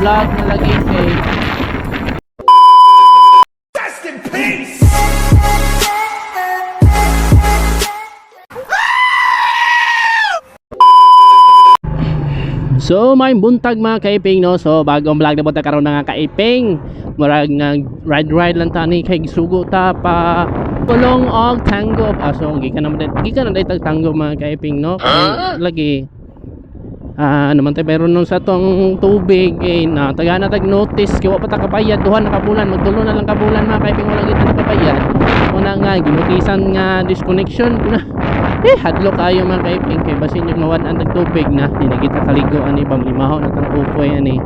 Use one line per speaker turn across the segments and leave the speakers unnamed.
vlog na lagi kay So may buntag mga kaiping no? So bagong vlog na buntag karon mga kaiping. Murag nag ride ride lang tani kay gisugo ta pa Kulong og tango. Ah, So gikan naman gikan na daytag tango mga kaiping no? Lagi Ah, naman tayo meron nung sa tong tubig eh, na taga na tag notice kaya wa pa ta kabayad duha na kabulan magtulo na lang kabulan mga kaiping wala kita nakabayad una nga ginutisan nga disconnection kuna eh hadlo kayo mga kaiping kay basin yung mawan ang tubig na di na kita kaligo ani pamlimaho na tang ukoy ani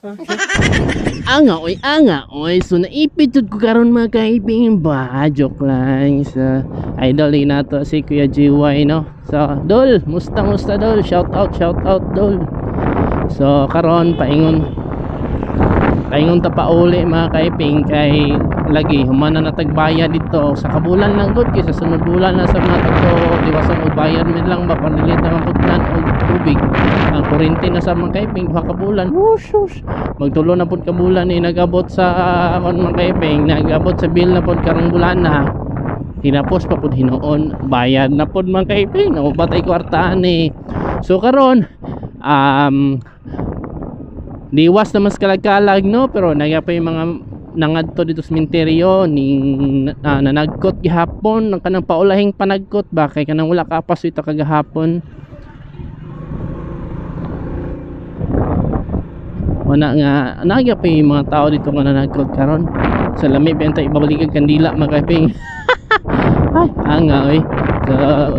anga oy anga oy. So naipit jud ko karon mga kaiping ba? Joke lang. Sa idol ni nato si Kuya GY no? So dol musta musta dol? Shout out shout out dol. So karon paingon. Paingon ta pa uli mga kaiping kay lagi humana na tagbaya dito. Sa kabulan lang gud kay sa sunod bulan na sa mga tagto diwasan og bayad min lang ba panilit na maputlan og tubig. Ang kuryente na sa mga kaiping duha ka bulan whoosh whoosh. Magtulo na pud ka bulan ni nagabot sa kon mga kaiping nagabot sa bill na pud karong bulan na. Tinapos pa pud hinuon bayad na pud mga kaiping o batay kwartaan ni so karon um Diwas na mas kalagkalag no? Pero nagya pa yung mga nangadto dito sa minteryo ning uh, nanagkot gihapon. Ng kanang paulahing panagkot ba kay kanang wala ka pa ito kagahapon. Wala nga nagya pa yung mga tao dito nga nanagkot karon. Sa lami benta ibabalikan kandila mga kaiping ay anga oy. So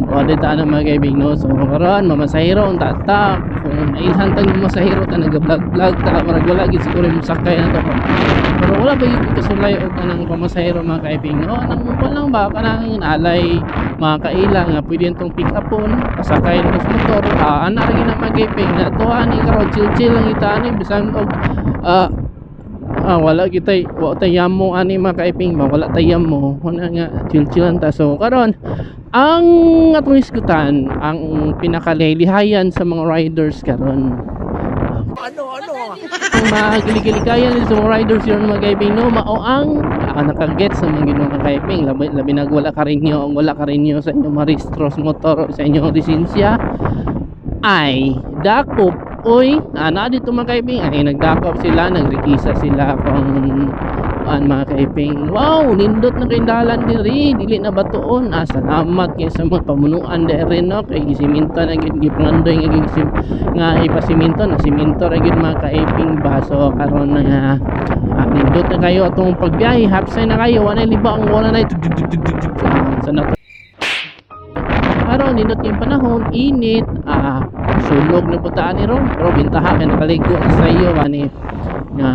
wala ta na mga kaibig no? So karon mamasahiro ang tata kung nailhan tang mamasahiro ta nag-vlog vlog ta marag wala gid siguro yung sakay na to. Pero wala ba yung kasulay o kanang pamasahiro mga kaibig no? Nang mo lang ba kanang alay mga kaila nga pwede tong pick upon pasakay sa motor. Ah ana ra gina mga kaibig na to ani karon chill chill lang ita ani bisan og ah ah wala kita wa tayam mo ani mga kaiping ba wala tayam mo wala nga chill chillan ta. So karon ang atong iskutan ang pinakalilihayan sa mga riders karon. Ano ano? Ang magiligiligayan sa mga riders yun mga kaiping no? Mao ang ah, nakaget sa mga ginoo mga kaiping. Labi, labi nag wala ka rin nyo wala ka rin nyo sa inyong maristros motor sa inyong lisensya ay dakop oy ana dito mga kaiping ay nagdakop sila nagrekisa sila kung an mga kaiping wow nindot na kay dalan diri. Dili na batuon ah salamat kay sa mga pamunuan diri no? Kay gisiminto na gid gipangandoy nga nga ipasiminto na siminto ra gid mga kaiping baso karon na nga. Ah, nindot na kayo atong pagbiyahe. Hapsay na kayo. Wala liba ang wala na sa nato araw nindot yung panahon init. Ah sulog na putaan ni ron pero bintaha kay nakaligo sa iyo ani nga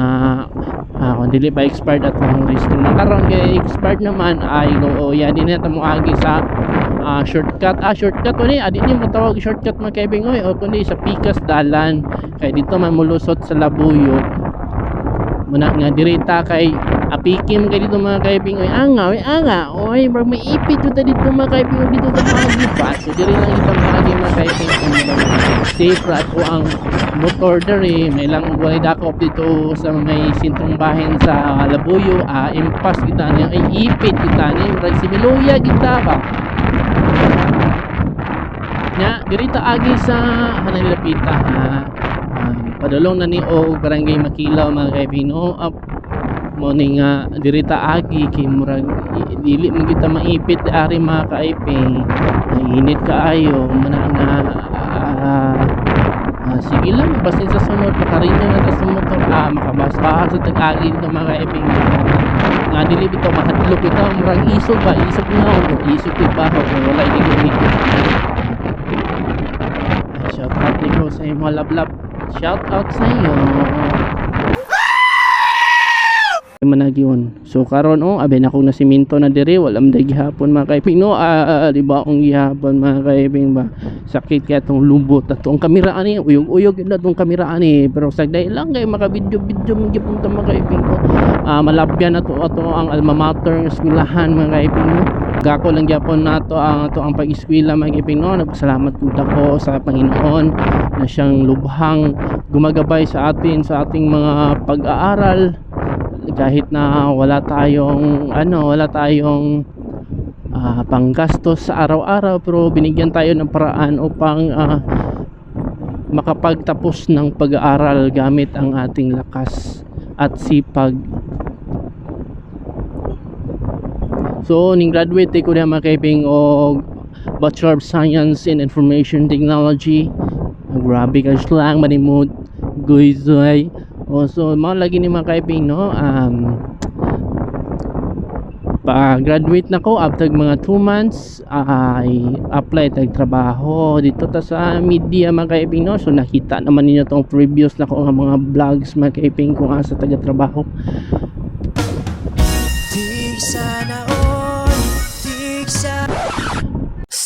ah kung dili pa expired at ang registro. Na karon kay expired naman ay go ya din na mo agi sa ah, shortcut. Ah shortcut ni adi ni mo tawag shortcut mga kaibing oy o kundi sa Pikas dalan. Kay dito man mulusot sa Labuyo. Muna nga dirita kay apikim kay dito mga kaibing. Oy anga oy anga. Oy bro may ipit dito dito mga kaibing. Oy dito sa mga pa so diri lang ibang mga mga kaibing. Safe ra ko ang motor diri may lang walay dakop dito sa may sintong bahin sa Labuyo. Ah impas kita niya ay ipit kita niya murag similuya kita ba? Nya dirita agi sa kanang lapita ha um, padulong na ni o barangay Makilaw mga kaibing. No up mo ni nga dirita agi kay murag dili mo kita maipit ari mga kaiping init kaayo mana nga ah, ah, sige lang basin sa sunod makarinyo na ta sa motor ah makabasa sa tag-agi ng mga kaiping nga dili bitaw mahadlok ito murag isog ba isog na o isog baho kung wala hindi shout out niko sa imo lablab. Shout out sa iyo managion so karon oh abi na kong nasiminto na diri. Walam day gihapon mga kaiping no ah, ah, di ba akong gihapon mga kaiping ba? Sakit kaya tong lubot at tong kamera ani. Uyog uyog na tong kamera ani. Pero sagday lang kay maka video video mga gipunta mga kaiping no ah, malabyan na to ato ang alma mater ng eskwelahan mga kaiping no gako lang gyapon nato ang ato ang pag-eskwela mga kaiping no nagpasalamat pud ako sa Panginoon na siyang lubhang gumagabay sa atin sa ating mga pag-aaral kahit na wala tayong ano wala tayong ah, panggastos sa araw-araw pero binigyan tayo ng paraan upang ah, makapagtapos ng pag-aaral gamit ang ating lakas at sipag So, ning graduate ko na mga kaiping o Bachelor of Science in Information Technology. Grabe ka lang manimod. Guys, ay. O, so, mga lagi ni mga kaiping, no? Um, pa-graduate na ko after mga 2 months ay apply tag trabaho dito ta sa media mga kaiping no so nakita naman ninyo tong previous na ko nga mga vlogs mga kaiping kung asa taga trabaho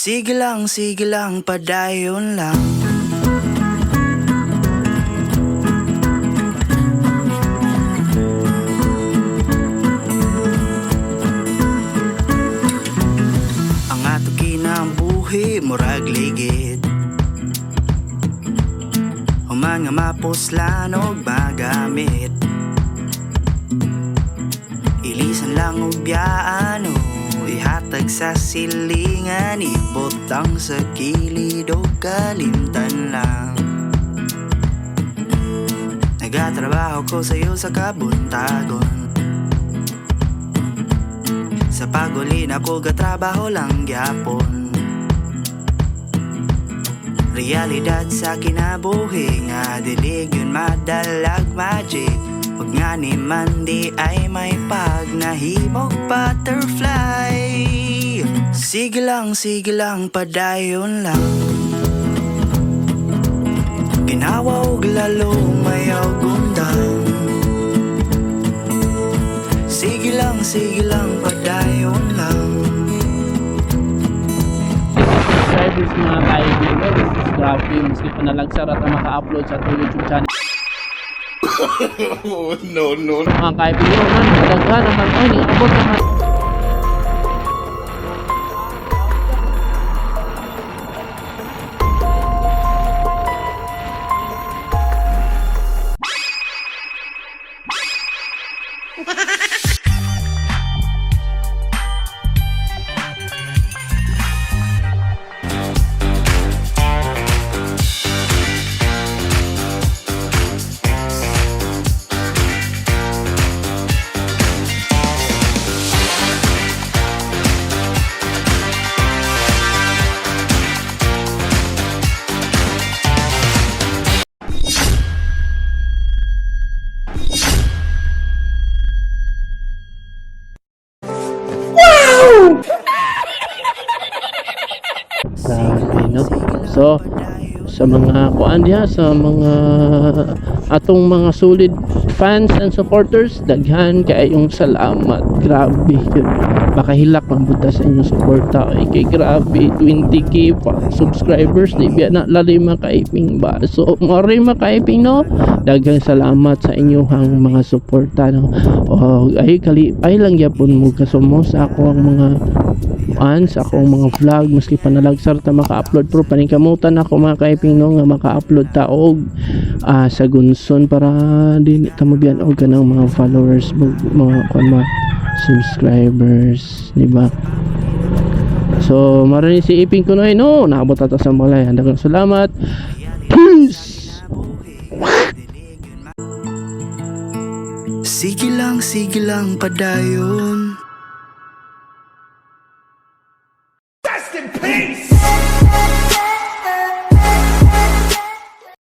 Sige lang, sige lang, padayon lang mapuslan og magamit? Ilisan lang og biyaan o Ihatag sa silingan Ibotang sa kilid o kalimtan lang. Nagatrabaho ko sa'yo sa kabuntagon. Sa pagulin ako gatrabaho lang gyapon Realidad sa kinabuhi nga dilig yun madalag magic. Huwag nga ni Mandy ay may pag nahimog butterfly. Sige lang, sige lang, padayon lang. Ginawa og lalo mayaw gundang Sige lang, sige lang,
subscribers mga this is grabe. Maski pa nalagsar at maka-upload sa ating YouTube channel.
Oh, no, no.
mga kaibigan man dagha naman ay niabot naman So, sa mga kuan diha sa mga atong mga solid fans and supporters daghan kayong salamat. Grabe yun. Makahilak man buta sa inyong suporta. Ay kay grabe 20k pa subscribers. Di biya na lalim makaiping ba so mori makaiping no? Daghang salamat sa inyong mga suporta no? O ay kali ay lang gyapon mo. Kasumo sa ako ang mga fans akong mga vlog maski panalagsar ta maka-upload. Pero paningkamutan ako mga kaiping no nga maka-upload ta og ah, sa gunson para din ta mabiyan og kanang mga followers mga, kuan mga subscribers di ba? So marini si iping ko no no naabot ata sa malay. Daghang salamat. Peace!
Sige lang, sige lang, padayon